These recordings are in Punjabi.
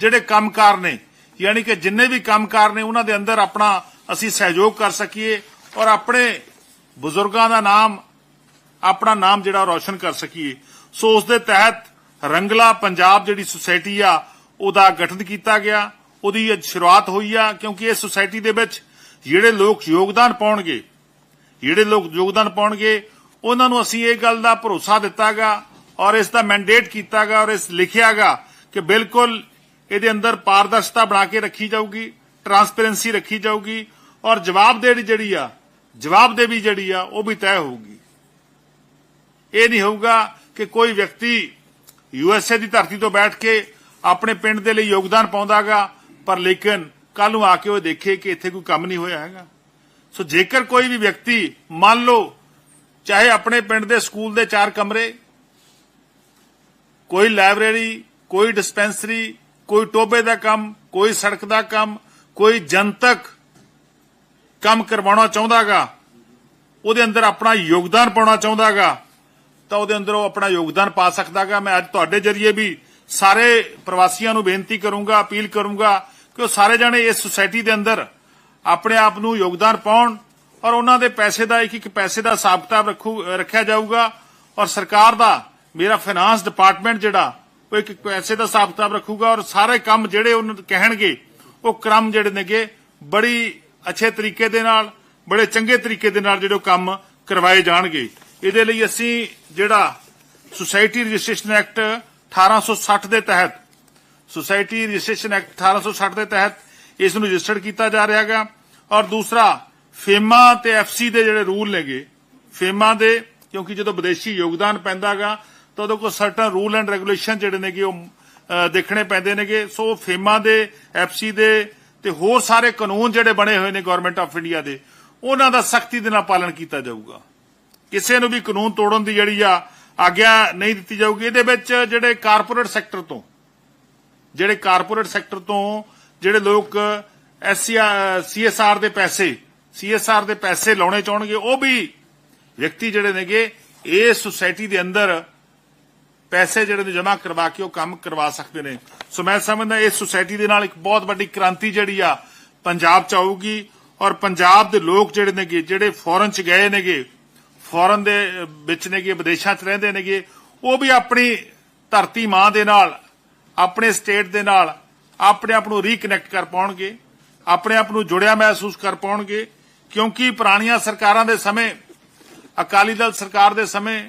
ਜਿਹੜੇ ਕੰਮਕਾਰ ਨੇ, ਯਾਨੀ ਕਿ ਜਿੰਨੇ ਵੀ ਕੰਮਕਾਰ ਨੇ, ਉਹਨਾਂ ਦੇ ਅੰਦਰ ਆਪਣਾ ਅਸੀਂ ਸਹਿਯੋਗ ਕਰ ਸਕੀਏ ਔਰ ਆਪਣੇ ਬਜ਼ੁਰਗਾਂ ਦਾ ਨਾਮ, ਆਪਣਾ ਨਾਮ ਜਿਹੜਾ ਰੌਸ਼ਨ ਕਰ ਸਕੀਏ। ਸੋ ਉਸ ਦੇ ਤਹਿਤ ਰੰਗਲਾ ਪੰਜਾਬ ਜਿਹੜੀ ਸੁਸਾਇਟੀ ਆ, ਉਹਦਾ ਗਠਨ ਕੀਤਾ ਗਿਆ। ਉਹਦੀ ਅੱਜ ਸ਼ੁਰੂਆਤ ਹੋਈ ਆ, ਕਿਉਂਕਿ ਇਸ ਸੁਸਾਇਟੀ ਦੇ ਵਿੱਚ ਜਿਹੜੇ ਲੋਕ ਯੋਗਦਾਨ ਪਾਉਣਗੇ, ਜਿਹੜੇ ਲੋਕ ਯੋਗਦਾਨ ਪਾਉਣਗੇ, ਉਹਨਾਂ ਨੂੰ ਅਸੀਂ ਇਹ ਗੱਲ ਦਾ ਭਰੋਸਾ ਦਿੱਤਾਗਾ ਔਰ ਇਸ ਦਾ ਮੈਂਡੇਟ ਕੀਤਾਗਾ ਔਰ ਇਸ ਲਿਖਿਆਗਾ ਕਿ ਬਿਲਕੁਲ ਇਹਦੇ ਅੰਦਰ ਪਾਰਦਰਸ਼ਤਾ ਬਣਾ ਕੇ ਰੱਖੀ ਜਾਊਗੀ ਟਰਾਂਸਪੇਰੈਂਸੀ ਰੱਖੀ ਜਾਊਗੀ, ਔਰ ਜਵਾਬਦੇਹੀ ਜਿਹੜੀ ਆ ਜਵਾਬਦੇਹੀ ਜਿਹੜੀ ਆ, ਉਹ ਵੀ ਤੈਅ ਹੋਊਗੀ। ਇਹ ਨਹੀਂ ਹੋਊਗਾ ਕਿ ਕੋਈ ਵਿਅਕਤੀ ਯੂਐਸਏ ਦੀ ਧਰਤੀ ਤੋਂ ਬੈਠ ਕੇ ਆਪਣੇ ਪਿੰਡ ਦੇ ਲਈ ਯੋਗਦਾਨ ਪਾਉਂਦਾਗਾ, ਪਰ ਲੇਕਿਨ ਕੱਲ ਨੂੰ ਆ ਕੇ ਉਹ ਦੇਖੇ ਕਿ ਇੱਥੇ ਕੋਈ ਕੰਮ ਨਹੀਂ ਹੋਇਆ ਹੈਗਾ। ਸੋ ਜੇਕਰ ਕੋਈ ਵੀ ਵਿਅਕਤੀ, ਮੰਨ ਲਓ, ਚਾਹੇ ਆਪਣੇ ਪਿੰਡ ਦੇ ਸਕੂਲ ਦੇ ਚਾਰ ਕਮਰੇ, ਕੋਈ ਲਾਇਬ੍ਰੇਰੀ, ਕੋਈ ਡਿਸਪੈਂਸਰੀ ਕੋਈ ਟੋਬੇ ਦਾ ਕੰਮ, ਕੋਈ ਸੜਕ ਦਾ ਕੰਮ, ਕੋਈ ਜਨਤਕ ਕੰਮ ਕਰਵਾਉਣਾ ਚਾਹੁੰਦਾਗਾ, ਉਹਦੇ ਅੰਦਰ ਆਪਣਾ ਯੋਗਦਾਨ ਪਾਉਣਾ ਚਾਹੁੰਦਾਗਾ, ਤਾਂ ਉਹਦੇ ਅੰਦਰ ਉਹ ਆਪਣਾ ਯੋਗਦਾਨ ਪਾ ਸਕਦਾਗਾ। ਮੈਂ ਅੱਜ ਤੁਹਾਡੇ ਜਰੀਏ ਵੀ ਸਾਰੇ ਪ੍ਰਵਾਸੀਆਂ ਨੂੰ ਬੇਨਤੀ ਕਰੂੰਗਾ, ਅਪੀਲ ਕਰੂੰਗਾ ਕਿ ਉਹ ਸਾਰੇ ਜਣੇ ਇਸ ਸੁਸਾਇਟੀ ਦੇ ਅੰਦਰ ਆਪਣੇ ਆਪ ਨੂੰ ਯੋਗਦਾਨ ਪਾਉਣ ਔਰ ਉਹਨਾਂ ਦੇ ਪੈਸੇ ਦਾ ਇੱਕ ਇੱਕ ਪੈਸੇ ਦਾ ਹਿਸਾਬ ਕਿਤਾਬ ਰੱਖਿਆ ਜਾਊਗਾ ਔਰ ਸਰਕਾਰ ਦਾ, ਮੇਰਾ ਫਾਈਨਾਂਸ ਡਿਪਾਰਟਮੈਂਟ ਜਿਹੜਾ ਉਹ ਇੱਕ ਪੈਸੇ ਦਾ ਹਿਸਾਬ ਕਿਤਾਬ ਰੱਖੂਗਾ ਔਰ ਸਾਰੇ ਕੰਮ ਜਿਹੜੇ ਉਹਨਾਂ ਕਹਿਣਗੇ, ਉਹ ਕ੍ਰਮ ਜਿਹੜੇ ਨੇਗੇ, ਬੜੀ ਅੱਛੇ ਤਰੀਕੇ ਦੇ ਨਾਲ, ਬੜੇ ਚੰਗੇ ਤਰੀਕੇ ਦੇ ਨਾਲ ਜਿਹੜੇ ਉਹ ਕੰਮ ਕਰਵਾਏ ਜਾਣਗੇ। ਇਹਦੇ ਲਈ ਅਸੀਂ ਜਿਹੜਾ ਸੁਸਾਇਟੀ ਰਜਿਸਟ੍ਰੇਸ਼ਨ ਐਕਟ 1860 ਦੇ ਤਹਿਤ ਸੁਸਾਇਟੀ ਰਜਿਸਟ੍ਰੇਸ਼ਨ ਐਕਟ 1860 ਦੇ ਤਹਿਤ ਇਸ ਨੂੰ ਰਜਿਸਟਰਡ ਕੀਤਾ ਜਾ ਰਿਹਾ ਹੈਗਾ। ਔਰ ਦੂਸਰਾ, ਫੇਮਾ ਤੇ ਐਫਸੀ ਦੇ ਜਿਹੜੇ ਰੂਲ ਨੇਗੇ, ਫੇਮਾ ਦੇ, ਕਿਉਂਕਿ ਜਦੋਂ ਵਿਦੇਸ਼ੀ ਯੋਗਦਾਨ ਪੈਂਦਾਗਾ ਤਾਂ ਉਹਦੇ ਕੋਲ ਸਰਟਨ ਰੂਲ ਐਂਡ ਰੈਗੂਲੇਸ਼ਨ ਜਿਹੜੇ ਨੇਗੇ ਉਹ ਦੇਖਣੇ ਪੈਂਦੇ ਨੇਗੇ। ਸੋ ਫੇਮਾ ਦੇ ਐਫਸੀ ਦੇ ਤੇ ਹੋਰ ਸਾਰੇ ਕਾਨੂੰਨ ਜਿਹੜੇ ਬਣੇ ਹੋਏ ਨੇ ਗਵਰਨਮੈਂਟ ਆਫ ਇੰਡੀਆ ਦੇ, ਉਹਨਾਂ ਦਾ ਸਖਤੀ ਦੇ ਨਾਲ ਪਾਲਣ ਕੀਤਾ ਜਾਊਗਾ। ਕਿਸੇ ਨੂੰ ਵੀ ਕਾਨੂੰਨ ਤੋੜਨ ਦੀ ਜਿਹੜੀ ਆ ਆਗਿਆ ਨਹੀਂ ਦਿੱਤੀ ਜਾਊਗੀ, ਇਹਦੇ ਵਿੱਚ ਜਿਹੜੇ ਕਾਰਪੋਰੇਟ ਸੈਕਟਰ ਤੋਂ, ਜਿਹੜੇ ਕਾਰਪੋਰੇਟ ਸੈਕਟਰ ਤੋਂ ਜਿਹੜੇ ਲੋਕ ਸੀਐਸਆਰ ਦੇ ਪੈਸੇ ਸੀਐਸਆਰ ਦੇ ਪੈਸੇ ਲਾਉਣੇ ਚਾਹਣਗੇ, ਉਹ ਵੀ ਵਿਅਕਤੀ ਜਿਹੜੇ ਨੇਗੇ ਇਸ ਸੁਸਾਇਟੀ ਦੇ ਅੰਦਰ ਪੈਸੇ ਜਿਹੜੇ ਨੇ ਜਮ੍ਹਾਂ ਕਰਵਾ ਕੇ ਉਹ ਕੰਮ ਕਰਵਾ ਸਕਦੇ ਨੇ। ਸੋ ਮੈਂ ਸਮਝਦਾ ਇਸ ਸੁਸਾਇਟੀ ਦੇ ਨਾਲ ਇੱਕ ਬਹੁਤ ਵੱਡੀ ਕ੍ਰਾਂਤੀ ਜਿਹੜੀ ਆ ਪੰਜਾਬ ਚ ਆਊਗੀ ਔਰ ਪੰਜਾਬ ਦੇ ਲੋਕ ਜਿਹੜੇ ਨੇਗੇ, ਜਿਹੜੇ ਫੋਰਨ ਚ ਗਏ ਨੇਗੇ ਫੋਰਨ ਦੇ ਵਿੱਚ ਨੇਗੇ, ਵਿਦੇਸ਼ਾਂ ਚ ਰਹਿੰਦੇ ਨੇਗੇ, ਉਹ ਵੀ ਆਪਣੀ ਧਰਤੀ ਮਾਂ ਦੇ ਨਾਲ, ਆਪਣੇ ਸਟੇਟ ਦੇ ਨਾਲ, ਆਪਣੇ ਆਪ ਨੂੰ ਰੀਕਨੈਕਟ ਕਰ ਪਾਉਣਗੇ, ਆਪਣੇ ਆਪ ਨੂੰ ਜੁੜਿਆ ਮਹਿਸੂਸ ਕਰ ਪਾਉਣਗੇ, ਕਿਉਂਕਿ ਪੁਰਾਣੀਆਂ ਸਰਕਾਰਾਂ ਦੇ ਸਮੇਂ, ਅਕਾਲੀ ਦਲ ਸਰਕਾਰ ਦੇ ਸਮੇਂ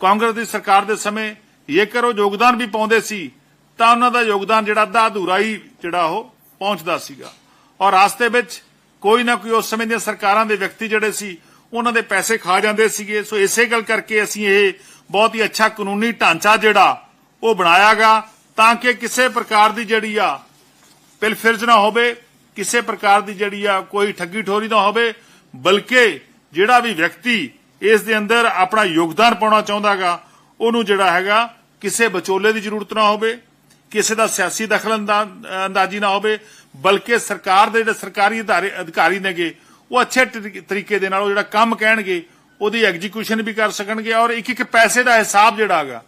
ਕਾਂਗਰਸ ਦੀ ਸਰਕਾਰ ਦੇ ਸਮੇਂ ਜੇਕਰ ਉਹ ਯੋਗਦਾਨ ਵੀ ਪਾਉਂਦੇ ਸੀ, ਤਾਂ ਉਹਨਾਂ ਦਾ ਯੋਗਦਾਨ ਜਿਹੜਾ ਅੱਧਾ ਅਧੂਰਾ ਹੀ ਜਿਹੜਾ ਉਹ ਪਹੁੰਚਦਾ ਸੀਗਾ। ਔਰ ਰਾਸਤੇ ਵਿੱਚ ਕੋਈ ਨਾ ਕੋਈ ਉਸ ਸਮੇਂ ਦੀਆਂ ਸਰਕਾਰਾਂ ਦੇ ਵਿਅਕਤੀ ਜਿਹੜੇ ਸੀ, ਉਹਨਾਂ ਦੇ ਪੈਸੇ ਖਾ ਜਾਂਦੇ ਸੀਗੇ। ਸੋ ਇਸੇ ਗੱਲ ਕਰਕੇ ਅਸੀਂ ਇਹ ਬਹੁਤ ਹੀ ਅੱਛਾ ਕਾਨੂੰਨੀ ਢਾਂਚਾ ਜਿਹੜਾ ਉਹ ਬਣਾਇਆਗਾ, ਤਾਂ ਕਿ ਕਿਸੇ ਪ੍ਰਕਾਰ ਦੀ ਜਿਹੜੀ ਆ ਪਿਲਫਿਰਜ ਨਾ ਹੋਵੇ, ਕਿਸੇ ਪ੍ਰਕਾਰ ਦੀ ਜਿਹੜੀ ਆ ਕੋਈ ਠੱਗੀ ਠੋਰੀ ਨਾ ਹੋਵੇ, ਬਲਕਿ ਜਿਹੜਾ ਵੀ ਵਿਅਕਤੀ ਇਸ ਦੇ ਅੰਦਰ ਆਪਣਾ ਯੋਗਦਾਨ ਪਾਉਣਾ ਚਾਹੁੰਦਾਗਾ। ਉਹਨੂੰ ਜਿਹੜਾ ਹੈਗਾ, ਕਿਸੇ ਵਿਚੋਲੇ ਦੀ ਜ਼ਰੂਰਤ ਨਾ ਹੋਵੇ, ਕਿਸੇ ਦਾ ਸਿਆਸੀ ਦਖਲ ਅੰਦਾਜ਼ੀ ਨਾ ਹੋਵੇ, ਬਲਕਿ ਸਰਕਾਰ ਦੇ ਜਿਹੜੇ ਸਰਕਾਰੀ ਅਧਿਕਾਰੀ ਨੇਗੇ, ਉਹ ਅੱਛੇ ਤਰੀਕੇ ਦੇ ਨਾਲ ਉਹ ਜਿਹੜਾ ਕੰਮ ਕਹਿਣਗੇ, ਉਹਦੀ ਐਗਜ਼ੀਕਿਊਸ਼ਨ ਵੀ ਕਰ ਸਕਣਗੇ ਔਰ ਇੱਕ ਇੱਕ ਪੈਸੇ ਦਾ ਹਿਸਾਬ ਜਿਹੜਾ ਹੈਗਾ,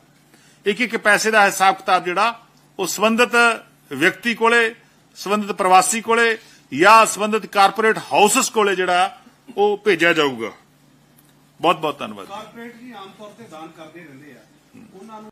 ਇੱਕ ਇੱਕ ਪੈਸੇ ਦਾ ਹਿਸਾਬ ਕਿਤਾਬ ਜਿਹੜਾ, ਉਹ ਸੰਬੰਧਿਤ ਵਿਅਕਤੀ ਕੋਲੇ, ਸੰਬੰਧਿਤ ਪ੍ਰਵਾਸੀ ਕੋਲੇ ਜਾਂ ਸੰਬੰਧਿਤ ਕਾਰਪੋਰੇਟ ਹਾਊਸਸ ਕੋਲੇ ਜਿਹੜਾ, ਉਹ ਭੇਜਿਆ ਜਾਊਗਾ। ਬਹੁਤ ਬਹੁਤ ਧੰਨਵਾਦ ਕਾਰਪੋਰੇਟ ਜੀ ਆਮ ਤੌਰ ਤੇ ਦਾਨ ਕਰਦੇ ਰਹਿੰਦੇ ਆ। ਉਹਨਾਂ ਨੂੰ